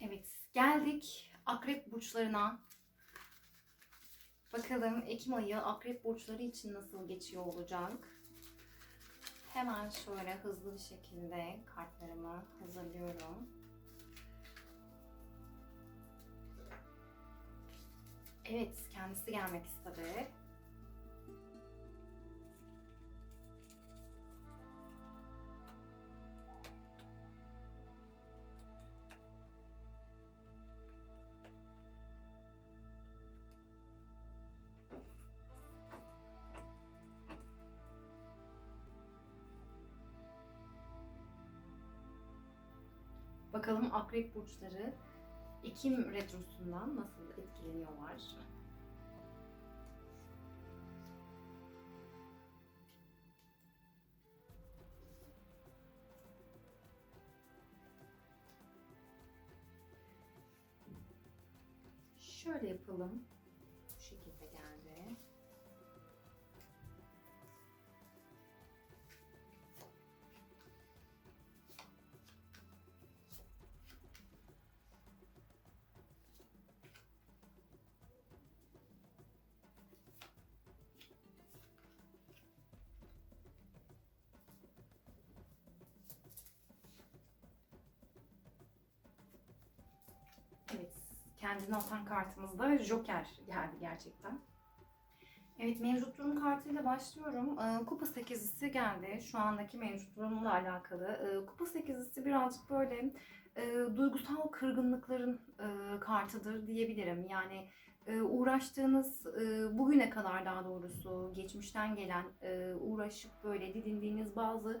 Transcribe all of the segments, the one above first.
Evet, geldik akrep burçlarına. Bakalım Ekim ayı akrep burçları için nasıl geçiyor olacak? Hemen şöyle hızlı bir şekilde kartlarımı hazırlıyorum. Evet, kendisi gelmek istedi. Bakalım akrep burçları Ekim retrosundan nasıl etkileniyorlar? Şöyle yapalım. Kendini atan kartımızda Joker geldi gerçekten. Evet, mevcut durum kartıyla başlıyorum. Ee, Kupa sekizlisi geldi. Şu andaki mevcut durumla alakalı. Ee, Kupa sekizlisi birazcık böyle e, duygusal kırgınlıkların e, kartıdır diyebilirim. Yani e, uğraştığınız, bugüne kadar daha doğrusu geçmişten gelen, uğraşıp böyle didindiğiniz bazı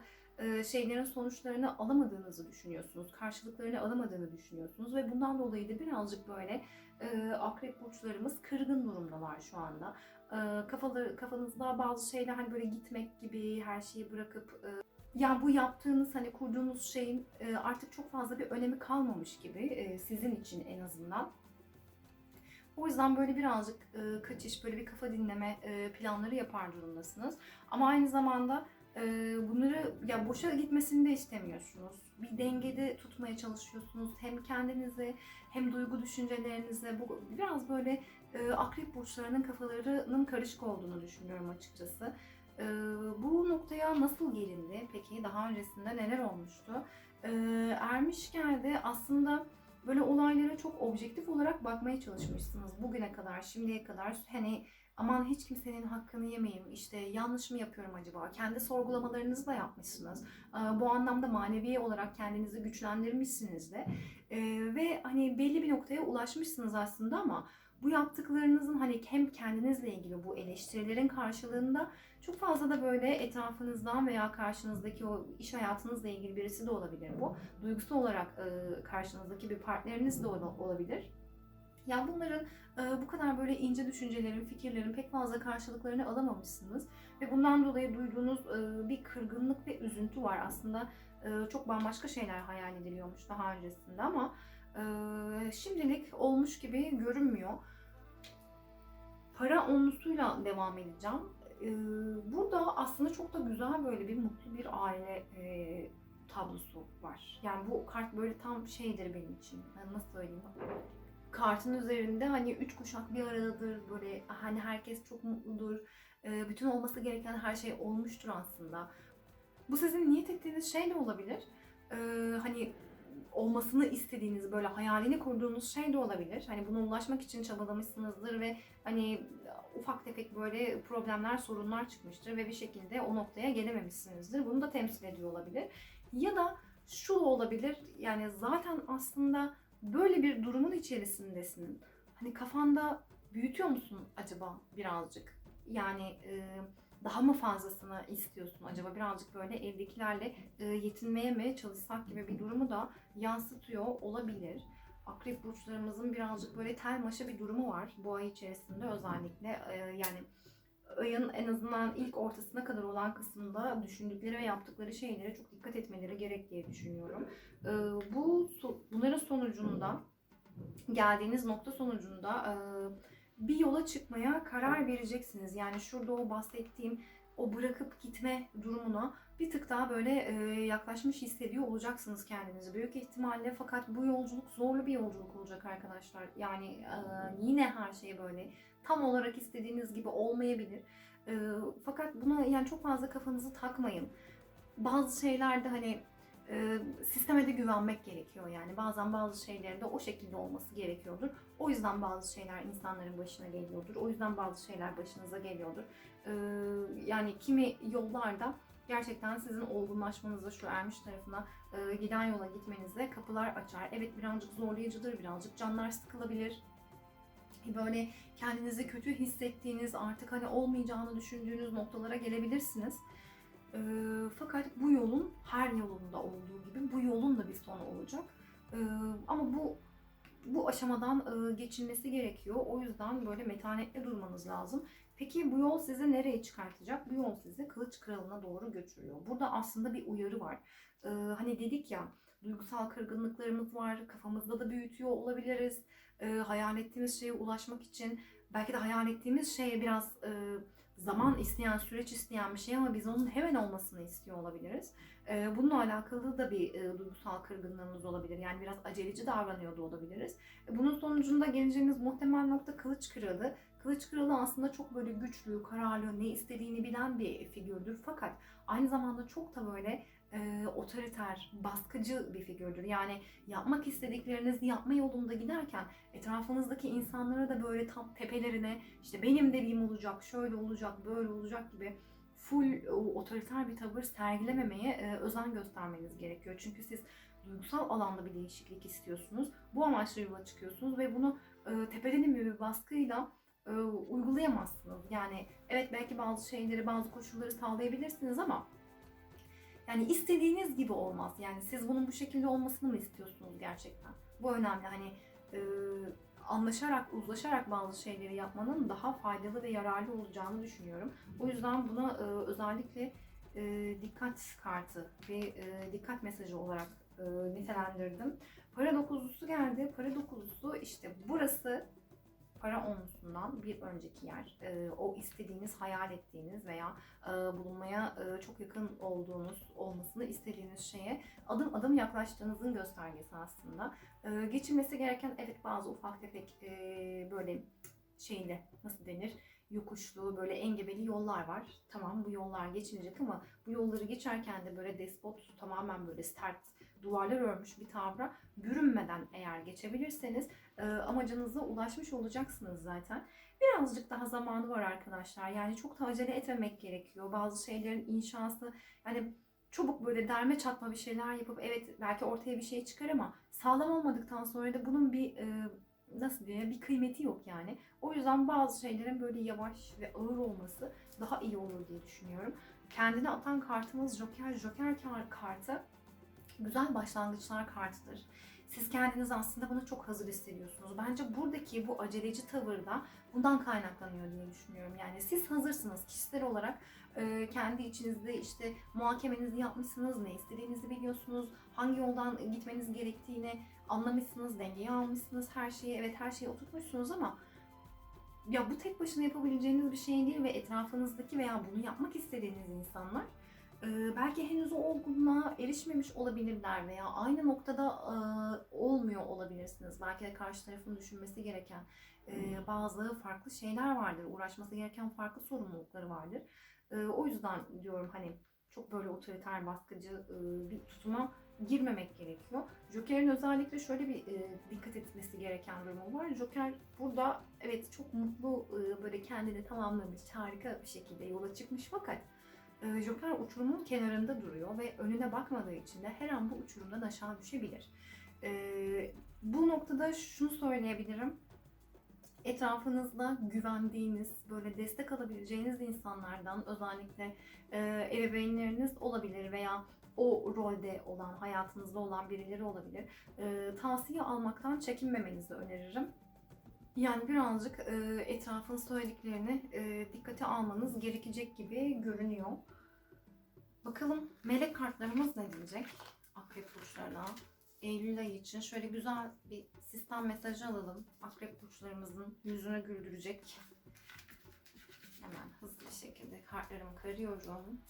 şeylerin sonuçlarını alamadığınızı düşünüyorsunuz. Karşılıklarını alamadığını düşünüyorsunuz ve bundan dolayı da birazcık böyle e, akrep burçlarımız kırgın durumdalar şu anda. E, kafaları, kafanızda bazı şeyler hani böyle gitmek gibi her şeyi bırakıp e, yani bu yaptığınız hani kurduğunuz şeyin e, artık çok fazla bir önemi kalmamış gibi e, sizin için en azından. O yüzden böyle birazcık e, kaçış, böyle bir kafa dinleme e, planları yapar durumdasınız. Ama aynı zamanda e, bunları ya boşa gitmesini de istemiyorsunuz. Bir dengede tutmaya çalışıyorsunuz. Hem kendinizi hem duygu düşüncelerinizi. Bu biraz böyle e, akrep burçlarının kafalarının karışık olduğunu düşünüyorum açıkçası. E, bu noktaya nasıl gelindi? Peki daha öncesinde neler olmuştu? E, ermişken aslında böyle olaylara çok objektif olarak bakmaya çalışmışsınız bugüne kadar, şimdiye kadar. Hani aman hiç kimsenin hakkını yemeyeyim, işte yanlış mı yapıyorum acaba? Kendi sorgulamalarınızı da yapmışsınız. Ee, Bu anlamda manevi olarak kendinizi güçlendirmişsiniz de. Ee, Ve hani belli bir noktaya ulaşmışsınız aslında ama bu yaptıklarınızın hani hem kendinizle ilgili bu eleştirilerin karşılığında çok fazla da böyle etrafınızdan veya karşınızdaki o iş hayatınızla ilgili birisi de olabilir bu. Duygusal olarak e, karşınızdaki bir partneriniz de ola- olabilir. Ya bunların e, bu kadar böyle ince düşüncelerin, fikirlerin pek fazla karşılıklarını alamamışsınız ve bundan dolayı duyduğunuz e, bir kırgınlık ve üzüntü var. Aslında e, çok bambaşka şeyler hayal ediliyormuş daha öncesinde ama e, şimdilik olmuş gibi görünmüyor. Para onlusuyla devam edeceğim. E, burada aslında çok da güzel böyle bir mutlu bir aile e, tablosu var. Yani bu kart böyle tam şeydir benim için. Yani nasıl söyleyeyim? kartın üzerinde hani üç kuşak bir aradadır böyle hani herkes çok mutludur bütün olması gereken her şey olmuştur aslında bu sizin niyet ettiğiniz şey de olabilir hani olmasını istediğiniz böyle hayalini kurduğunuz şey de olabilir hani buna ulaşmak için çabalamışsınızdır ve hani ufak tefek böyle problemler sorunlar çıkmıştır ve bir şekilde o noktaya gelememişsinizdir bunu da temsil ediyor olabilir ya da şu olabilir yani zaten aslında böyle bir durumun içerisindesin. Hani kafanda büyütüyor musun acaba birazcık? Yani e, daha mı fazlasını istiyorsun acaba? Birazcık böyle evdekilerle e, yetinmeye mi çalışsak gibi bir durumu da yansıtıyor olabilir. Akrep burçlarımızın birazcık böyle tel maşa bir durumu var bu ay içerisinde özellikle. E, yani ayın en azından ilk ortasına kadar olan kısımda düşündükleri ve yaptıkları şeylere çok dikkat etmeleri gerek diye düşünüyorum. Ee, bu bunların sonucunda geldiğiniz nokta sonucunda e, bir yola çıkmaya karar vereceksiniz. Yani şurada o bahsettiğim o bırakıp gitme durumuna bir tık daha böyle e, yaklaşmış hissediyor olacaksınız kendinizi. Büyük ihtimalle fakat bu yolculuk zorlu bir yolculuk olacak arkadaşlar. Yani e, yine her şey böyle tam olarak istediğiniz gibi olmayabilir. E, fakat buna yani çok fazla kafanızı takmayın. Bazı şeylerde hani e, sisteme de güvenmek gerekiyor yani bazen bazı şeylerin de o şekilde olması gerekiyordur o yüzden bazı şeyler insanların başına geliyordur o yüzden bazı şeyler başınıza geliyordur E, yani kimi yollarda gerçekten sizin olgunlaşmanıza, şu ermiş tarafına e, giden yola gitmenize kapılar açar. Evet birazcık zorlayıcıdır, birazcık canlar sıkılabilir. Böyle kendinizi kötü hissettiğiniz, artık hani olmayacağını düşündüğünüz noktalara gelebilirsiniz. E, fakat bu yolun her yolunda olduğu gibi bu yolun da bir sonu olacak. E, ama bu bu aşamadan e, geçilmesi gerekiyor. O yüzden böyle metanetli durmanız lazım. Peki bu yol sizi nereye çıkartacak? Bu yol sizi kılıç kralına doğru götürüyor. Burada aslında bir uyarı var. Ee, hani dedik ya duygusal kırgınlıklarımız var. Kafamızda da büyütüyor olabiliriz. Ee, hayal ettiğimiz şeye ulaşmak için belki de hayal ettiğimiz şeye biraz e, zaman isteyen, süreç isteyen bir şey ama biz onun hemen olmasını istiyor olabiliriz. Ee, bununla alakalı da bir e, duygusal kırgınlığımız olabilir. Yani biraz aceleci davranıyor da olabiliriz. E, bunun sonucunda geleceğimiz muhtemel nokta kılıç kralı. Kılıç kralı aslında çok böyle güçlü, kararlı, ne istediğini bilen bir figürdür. Fakat aynı zamanda çok da böyle e, otoriter, baskıcı bir figürdür. Yani yapmak istediklerinizi yapma yolunda giderken etrafınızdaki insanlara da böyle tam tepelerine işte benim dediğim olacak, şöyle olacak, böyle olacak gibi full otoriter bir tavır sergilememeye e, özen göstermeniz gerekiyor. Çünkü siz duygusal alanda bir değişiklik istiyorsunuz. Bu amaçla yola çıkıyorsunuz ve bunu e, tepeden bir baskıyla e, uygulayamazsınız. Yani evet belki bazı şeyleri, bazı koşulları sağlayabilirsiniz ama yani istediğiniz gibi olmaz. Yani siz bunun bu şekilde olmasını mı istiyorsunuz gerçekten? Bu önemli. Hani e, anlaşarak, uzlaşarak bazı şeyleri yapmanın daha faydalı ve yararlı olacağını düşünüyorum. O yüzden buna e, özellikle e, dikkat kartı ve e, dikkat mesajı olarak e, nitelendirdim. Para dokuzlusu geldi. Para dokuzlusu işte burası para onlusundan bir önceki yer. E, o istediğiniz, hayal ettiğiniz veya e, bulunmaya e, çok yakın olduğunuz, olmasını istediğiniz şeye adım adım yaklaştığınızın göstergesi aslında. E, geçilmesi gereken evet bazı ufak tefek e, böyle şeyle nasıl denir? Yokuşlu, böyle engebeli yollar var. Tamam bu yollar geçilecek ama bu yolları geçerken de böyle despot, tamamen böyle sert duvarlar örmüş bir tavra bürünmeden eğer geçebilirseniz e, amacınıza ulaşmış olacaksınız zaten. Birazcık daha zamanı var arkadaşlar. Yani çok da acele etmemek gerekiyor. Bazı şeylerin inşası yani çabuk böyle derme çatma bir şeyler yapıp evet belki ortaya bir şey çıkar ama sağlam olmadıktan sonra da bunun bir e, nasıl diye bir kıymeti yok yani. O yüzden bazı şeylerin böyle yavaş ve ağır olması daha iyi olur diye düşünüyorum. Kendine atan kartımız Joker. Joker kartı güzel başlangıçlar kartıdır. Siz kendiniz aslında buna çok hazır hissediyorsunuz. Bence buradaki bu aceleci tavır da bundan kaynaklanıyor diye düşünüyorum. Yani siz hazırsınız kişisel olarak e, kendi içinizde işte muhakemenizi yapmışsınız, ne istediğinizi biliyorsunuz, hangi yoldan gitmeniz gerektiğini anlamışsınız, dengeyi almışsınız, her şeyi evet her şeyi oturtmuşsunuz ama ya bu tek başına yapabileceğiniz bir şey değil ve etrafınızdaki veya bunu yapmak istediğiniz insanlar e, belki henüz o olgunluğa erişmemiş olabilirler veya aynı noktada e, olmuyor olabilirsiniz. Belki de karşı tarafın düşünmesi gereken e, bazı farklı şeyler vardır, uğraşması gereken farklı sorumlulukları vardır. E, o yüzden diyorum hani çok böyle otoriter, baskıcı e, bir tutuma girmemek gerekiyor. Joker'in özellikle şöyle bir e, dikkat etmesi gereken durumu var. Joker burada evet çok mutlu e, böyle kendini tamamlamış, harika bir şekilde yola çıkmış fakat e, Joker uçurumun kenarında duruyor ve önüne bakmadığı için de her an bu uçurumdan aşağı düşebilir. E, bu noktada şunu söyleyebilirim. Etrafınızda güvendiğiniz, böyle destek alabileceğiniz insanlardan özellikle e, ebeveynleriniz olabilir veya o rolde olan, hayatınızda olan birileri olabilir. E, tavsiye almaktan çekinmemenizi öneririm. Yani birazcık e, etrafın söylediklerini e, dikkate almanız gerekecek gibi görünüyor. Bakalım melek kartlarımız ne diyecek? Akrep burçlarına. Eylül ayı için şöyle güzel bir sistem mesajı alalım. Akrep burçlarımızın yüzünü güldürecek. Hemen hızlı bir şekilde kartlarımı karıyorum.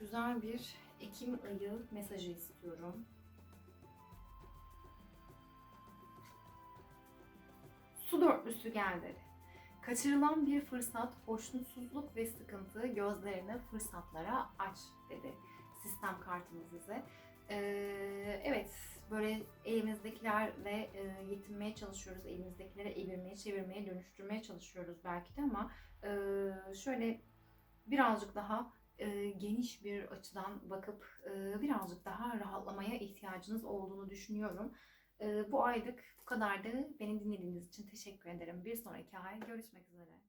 Güzel bir Ekim ayı mesajı istiyorum. Su dörtlüsü geldi. Kaçırılan bir fırsat, hoşnutsuzluk ve sıkıntı gözlerini fırsatlara aç dedi sistem kartımız bize. Ee, evet, böyle elimizdekilerle e, yetinmeye çalışıyoruz. Elimizdekileri evirmeye, çevirmeye, dönüştürmeye çalışıyoruz belki de ama e, şöyle birazcık daha e, geniş bir açıdan bakıp e, birazcık daha rahatlamaya ihtiyacınız olduğunu düşünüyorum. E, bu aylık bu kadardı. Beni dinlediğiniz için teşekkür ederim. Bir sonraki ay görüşmek üzere.